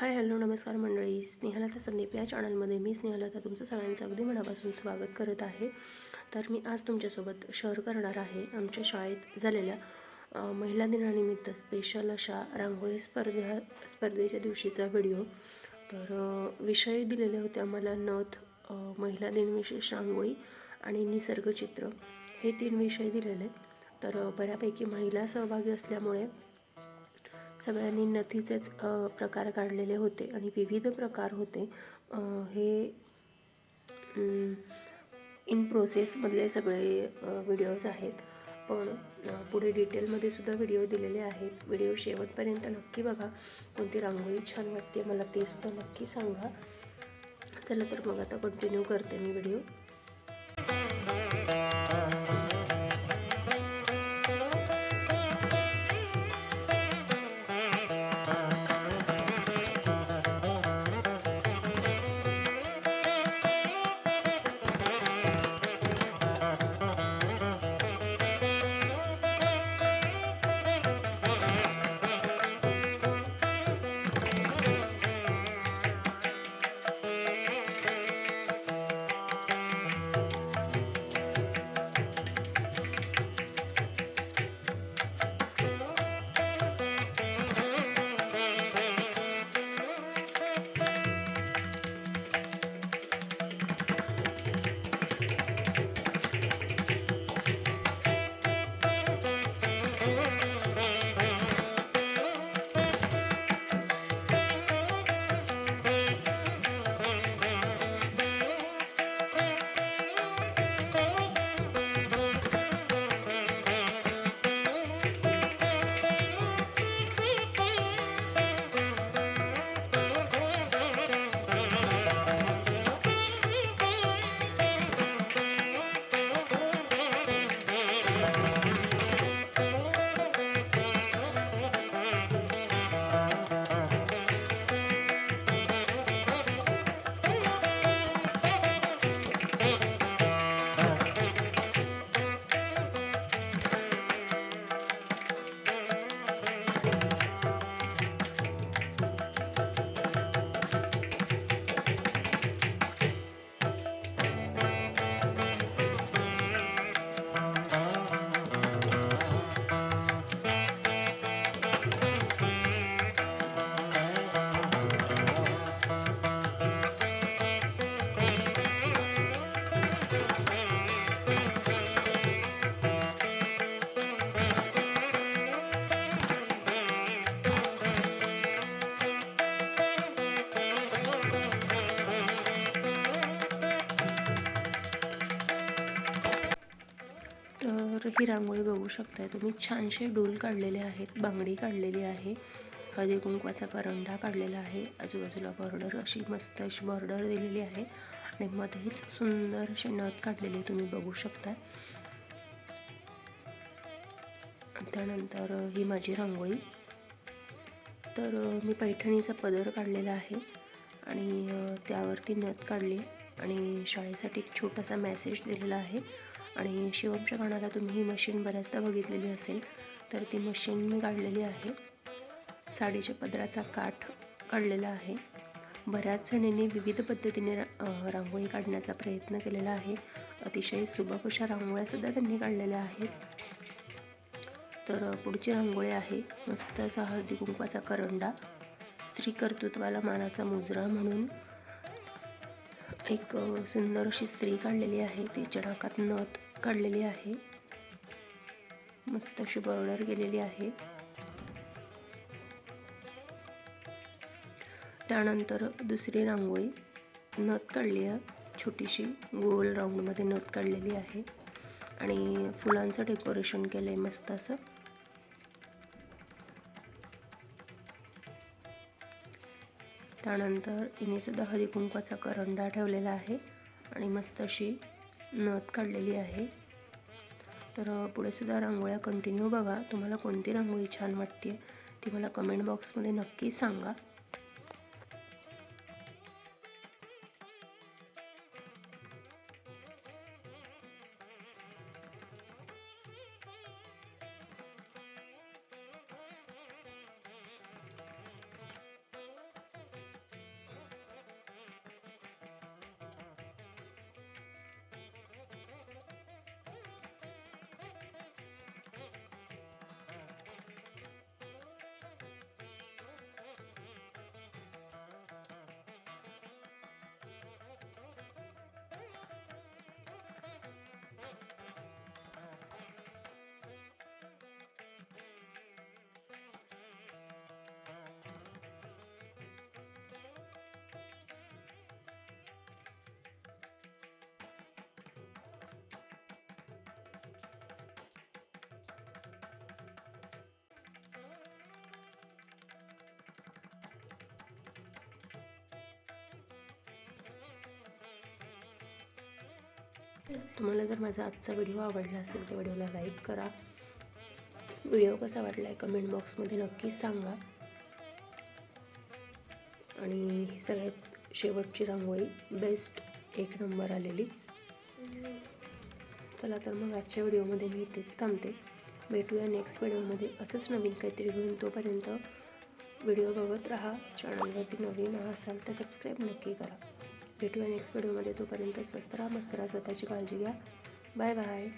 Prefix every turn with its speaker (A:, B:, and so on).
A: Hi hello नमस्कार मंडळी. स्नेहलता संदीप या चॅनलमध्ये मी स्नेहलता तुमचं सगळ्यांचं अगदी मनापासून स्वागत करत आहे. तर मी आज तुमच्यासोबत शेअर करणार आहे आमच्या शाळेत झालेल्या महिला दिनानिमित्त स्पेशल अशा रांगोळी स्पर्धा स्पर्धेच्या दिवशीचा व्हिडिओ तर विषय दिलेले होते आम्हाला नथ महिला दिन विशेष रांगोळी आणि निसर्गचित्र. हे तीन विषय दिलेले. तर बऱ्यापैकी महिला सहभागी असल्यामुळे सगळ्यांनी नथीचेच प्रकार काढलेले होते आणि विविध प्रकार होते. हे इन प्रोसेसमधले सगळे व्हिडिओज आहेत. पण पुढे डिटेलमध्ये सुद्धा व्हिडिओ दिलेले आहेत. व्हिडिओ शेवटपर्यंत नक्की बघा. कोणती रांगोळी छान वाटते मला ते सुद्धा नक्की सांगा. चला तर मग आता कंटिन्यू करते मी व्हिडिओ ही रांगोळी बघू शकताय तुम्ही. छानसे डोल काढलेले आहेत बांगडी काढलेली आहे हळदी कुंकवाचा करंडा काढलेला आहे आजूबाजूला बॉर्डर अशी मस्त अशी बॉर्डर दिलेली आहे आणि मध्येच सुंदर असे नथ काढलेले तुम्ही बघू शकता त्यानंतर ही माझी रांगोळी. तर मी पैठणीचा पदर काढलेला आहे आणि त्यावरती नथ काढली आणि शाळेसाठी एक छोटासा मेसेज दिलेला आहे. आणि शिवमच्या कानाला तुम्ही ही मशीन बऱ्याचदा बघितलेली असेल तर ती मशीन मी काढलेली आहे. साडीच्या पदराचा काठ काढलेला आहे. बऱ्याच जणींनी विविध पद्धतीने रा रांगोळी काढण्याचा प्रयत्न केलेला आहे. अतिशय सुबक अशा रांगोळ्यासुद्धा त्यांनी काढलेल्या आहेत. तर पुढची रांगोळी आहे मस्त असा हळदी कुंकवाचा करंडा. स्त्री कर्तृत्वाला मानाचा मुजरा म्हणून एक सुंदर अशी स्त्री काढलेली आहे. तिच्या नाकात नथ काढलेली आहे. मस्त अशी बॉर्डर गेलेली आहे. त्यानंतर दुसरी रांगोळी. नथ काढली आहे. छोटीशी गोल राऊंडमध्ये नथ काढलेली आहे. आणि फुलांचं डेकोरेशन केलं आहे मस्त असं. त्यानंतर हिनेसुद्धा हळदी कुंकवाचा करंडा ठेवलेला आहे आणि मस्त अशी नथ काढलेली आहे. तर पुढेसुद्धा रांगोळ्या कंटिन्यू बघा. तुम्हाला कोणती रांगोळी छान वाटते ती मला कमेंट बॉक्समध्ये नक्की सांगा. तुम्हाला जर माझा आजचा व्हिडिओ आवडला असेल तर व्हिडिओला लाईक करा. व्हिडिओ कसा वाटला आहे कमेंट बॉक्समध्ये नक्कीच सांगा. आणि ही सगळ्यात शेवटची रांगोळी बेस्ट एक नंबर आलेली. चला तर मग आजच्या व्हिडिओमध्ये मी इथेच थांबते. भेटूया नेक्स्ट व्हिडिओमध्ये. असंच नवीन काहीतरी घेऊन तोपर्यंत व्हिडिओ बघत राहा. चॅनलवरती नवीन असाल तर सबस्क्राईब नक्की करा. भेटूया नेक्स्ट व्हिडिओमध्ये तोपर्यंत स्वस्त राहा मस्त राहा स्वतःची काळजी घ्या. Bye bye